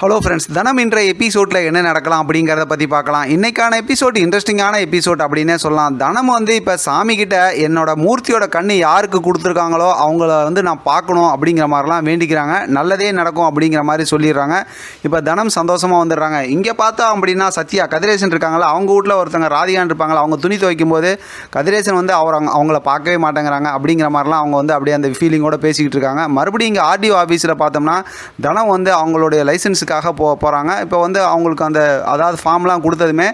Hello friends தினம் இன்றைய எபிசோடில் என்ன நடக்கலாம் அப்படிங்கிறத பற்றி பார்க்கலாம். இன்றைக்கான எபிசோட் இன்ட்ரெஸ்டிங்கான எபிசோட் அப்படின்னே சொல்லலாம். தனம் வந்து இப்போ சாமிக்கிட்ட என்னோட மூர்த்தியோட கண்ணு யாருக்கு கொடுத்துருக்காங்களோ அவங்கள வந்து நான் பார்க்கணும் அப்படிங்கிற மாதிரிலாம் வேண்டிக்கிறாங்க. நல்லதே நடக்கும் அப்படிங்கிற மாதிரி சொல்லிடுறாங்க. இப்போ தனம் சந்தோஷமாக வந்துடுறாங்க. இங்கே பார்த்தா அப்படின்னா சத்யா கதிரேசன் இருக்காங்களா அவங்க வீட்டில் ஒருத்தங்க ராதிகான் இருப்பாங்களா அவங்க துணி துவைக்கும் போது கதிரேசன் வந்து அவர் அவங்க- அவங்கள பார்க்கவே மாட்டேங்கிறாங்க அப்படிங்கிற மாதிரிலாம் அவங்க வந்து அப்படியே அந்த ஃபீலிங்கோட பேசிக்கிட்டு இருக்காங்க. மறுபடியும் இங்கே ஆர்டிஓ ஆஃபீஸில் பார்த்தோம்னா தனம் வந்து அவங்களுடைய லைசன்ஸுக்காக போ போகிறாங்க இப்போ வந்து அவங்களுக்கு அந்த அதாவது ஃபார்ம்லாம் கொடுத்ததுமே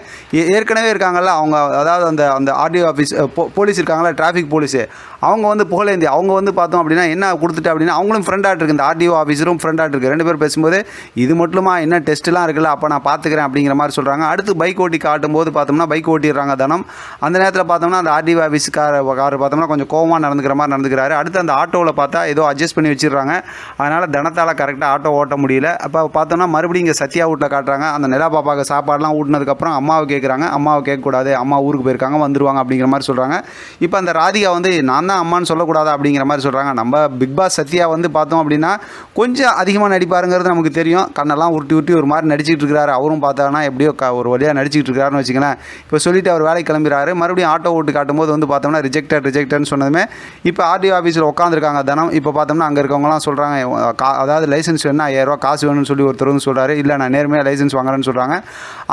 ஏற்கனவே இருக்காங்கல்ல அவங்க அதாவது அந்த அந்த ஆர்டிஓ ஆஃபீஸ் போ போலீஸ் இருக்காங்களா டிராஃபிக் போலீஸு. அவங்க வந்து புகழேந்தி அவங்க வந்து பார்த்தோம் அப்படின்னா என்ன கொடுத்துட்டு அப்படின்னா அவங்களும் ஃப்ரெண்டாக இருக்கு. இந்த ஆர்டிஓ ஆஃபீஸரும் ஃப்ரெண்டாக இருக்கு. ரெண்டு பேரும் பேசும்போது இது மட்டுமா என்ன டெஸ்ட்லாம் இருக்குல்ல அப்போ நான் பார்த்துக்கிறேன் அப்படிங்கிற மாதிரி சொல்கிறாங்க அடுத்து பைக் ஓட்டி காட்டும் போது பார்த்தோம்னா பைக் ஓட்டிடுறாங்க தனம். அந்த நேரத்தில் பார்த்தோம்னா அந்த ஆர்டிஓ ஆஃபீஸ்கார கார் பார்த்தோம்னா கொஞ்சம் கோவமாக நடந்துக்கிற மாதிரி நடந்துக்கிறாரு. அடுத்து அந்த ஆட்டோவில் பார்த்தா ஏதோ அட்ஜஸ்ட் பண்ணி வச்சிடுறாங்க. அதனால் தனத்தால் கரெக்டாக ஆட்டோ ஓட்ட முடியல. அப்போ பார்த்தோம்னா மறுபடியும் இங்கே சத்யா வீட்டில் காட்டுறாங்க. அந்த நிலா பாப்பாவுக்கு சாப்பாடுலாம் ஊட்டினதுக்கப்புறம் அம்மாவை கேட்குறாங்க அம்மாவை கேட்கக்கூடாது. அம்மா ஊருக்கு போயிருக்காங்க வந்துருவாங்க அப்படிங்கிற மாதிரி சொல்கிறாங்க இப்போ அந்த ராதிகா வந்து நான் அண்ணா அம்மான்னு சொல்லக்கூடாது அப்படிங்கிற மாதிரி சொல்கிறாங்க நம்ம பிக் பாஸ் சத்யா வந்து பார்த்தோம் அப்படின்னா கொஞ்சம் அதிகமாக நடிப்பாருங்கிறது நமக்கு தெரியும். கண்ணெல்லாம் உருட்டி உருட்டி ஒரு மாதிரி நடிச்சிட்டு இருக்கிறாரு அவரும் பார்த்தாங்கன்னா எப்படியோ க ஒரு வழியாக நடிச்சிட்டு இருக்காருன்னு வச்சுக்கோங்களேன். இப்போ சொல்லிட்டு அவர் வேலைக்கு கிளம்பிறாரு. மறுபடியும் ஆட்டோ ஓட்டு காட்டும்போது வந்து பார்த்தோம்னா ரிஜெக்டட் ரிஜெக்டட்னு சொன்னதுமே இப்போ ஆர்டிஓ ஆஃபீஸில் உட்காந்துருக்காங்க தனம். இப்போ பார்த்தோம்னா அங்கே இருக்கவங்கலாம் சொல்கிறாங்க கா- அதாவது லைசன்ஸ் வேணும் ஐயாயிரரூவா காசு வேணும்னு சொல்லி ஒருத்தர் வந்து சொல்கிறாரு இல்லை நான் நேர்மையாக லைசன்ஸ் வாங்குறேன்னு சொல்கிறாங்க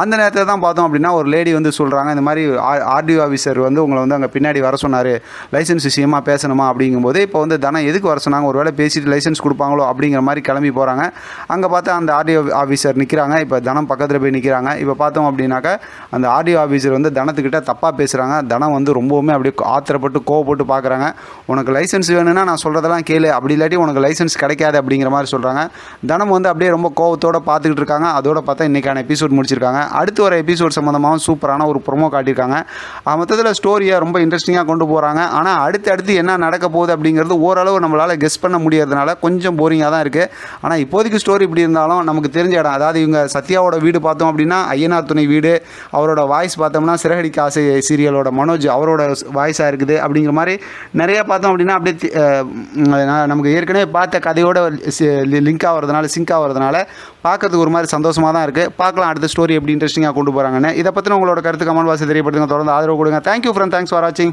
அந்த நேரத்தில் தான் பார்த்தோம் அப்படின்னா ஒரு லேடி வந்து சொல்கிறாங்க இந்த மாதிரி ஆர்டிஓ ஆஃபீஸர் வந்து உங்களை வந்து அங்கே பின்னாடி வர சொன்னார். லைசன்ஸ் விஷயம் பேசணுமா அப்படிங்கும்போது இப்போ வந்து தனம் எதுக்கு வர சொன்னாங்க? ஒரு வேளை பேசிட்டு லைசன்ஸ் கொடுப்பாங்களோ அப்படிங்கிற மாதிரி கிளம்பி போகிறாங்க அங்கே பார்த்தா அந்த ஆர்டிஓ ஆஃபீஸர் நிற்கிறாங்க இப்போ தனம் பக்கத்தில் போய் நிற்கிறாங்க இப்போ பார்த்தோம் அப்படின்னாக்கா அந்த ஆர்டிஓ ஆஃபீஸர் வந்து தனத்துக்கிட்ட தப்பாக பேசுகிறாங்க தனம் வந்து ரொம்பவுமே அப்படியே ஆத்திரப்பட்டு கோவப்பட்டு பார்க்குறாங்க உனக்கு லைசன்ஸ் வேணும்னா நான் சொல்கிறதெல்லாம் கேளு. அப்படி இல்லாட்டி உனக்கு லைசன்ஸ் கிடைக்காது அப்படிங்கிற மாதிரி சொல்கிறாங்க தனம் வந்து அப்படியே ரொம்ப கோவத்தோடு பார்த்துக்கிட்டு இருக்காங்க. அதோட பார்த்தா இன்றைக்கான எபிசோட் முடிச்சிருக்காங்க. அடுத்து வர எபிசோட் சம்மந்தமாகவும் சூப்பரான ஒரு ப்ரொமோ காட்டியிருக்காங்க. மொத்தத்தில் ஸ்டோரியை ரொம்ப இன்ட்ரெஸ்டிங்காக கொண்டு போகிறாங்க ஆனால் அடுத்த அடுத்து என்ன நடக்க போகுது அப்படிங்கிறது ஓரளவு நம்மளால் கெஸ் பண்ண முடியறதுனால கொஞ்சம் போரிங்காக தான் இருக்குது ஆனால் இப்போதைக்கு ஸ்டோரி இப்படி இருந்தாலும் நமக்கு தெரிஞ்ச இடம் அதாவது இவங்க சத்யாவோட வீடு பார்த்தோம் அப்படின்னா ஐயனார் துணை வீடு அவரோட வாய்ஸ் பார்த்தோம்னா சிறகடிக்க ஆசை சீரியலோட மனோஜ் அவரோட வாய்ஸாக இருக்குது அப்படிங்கிற மாதிரி நிறையா பார்த்தோம் அப்படின்னா அப்படியே நமக்கு ஏற்கனவே பார்த்த கதையோட லிங்க் ஆகிறதுனால சிங்க் ஆகிறதுனால பார்க்கறதுக்கு ஒரு மாதிரி சந்தோஷமாக தான் இருக்குது பார்க்கலாம் அடுத்த ஸ்டோரி எப்படி இன்ட்ரெஸ்டிங்காக கொண்டு போகிறாங்கன்னு இதை பற்றின உங்களோட கருத்து கமெண்ட் வாசி தெரியப்படுத்துங்க. தொடர்ந்து ஆதரவு கொடுங்க. தேங்க்யூ ஃப்ரெண்ட் தேங்க்ஸ் ஃபார் வாட்சிங்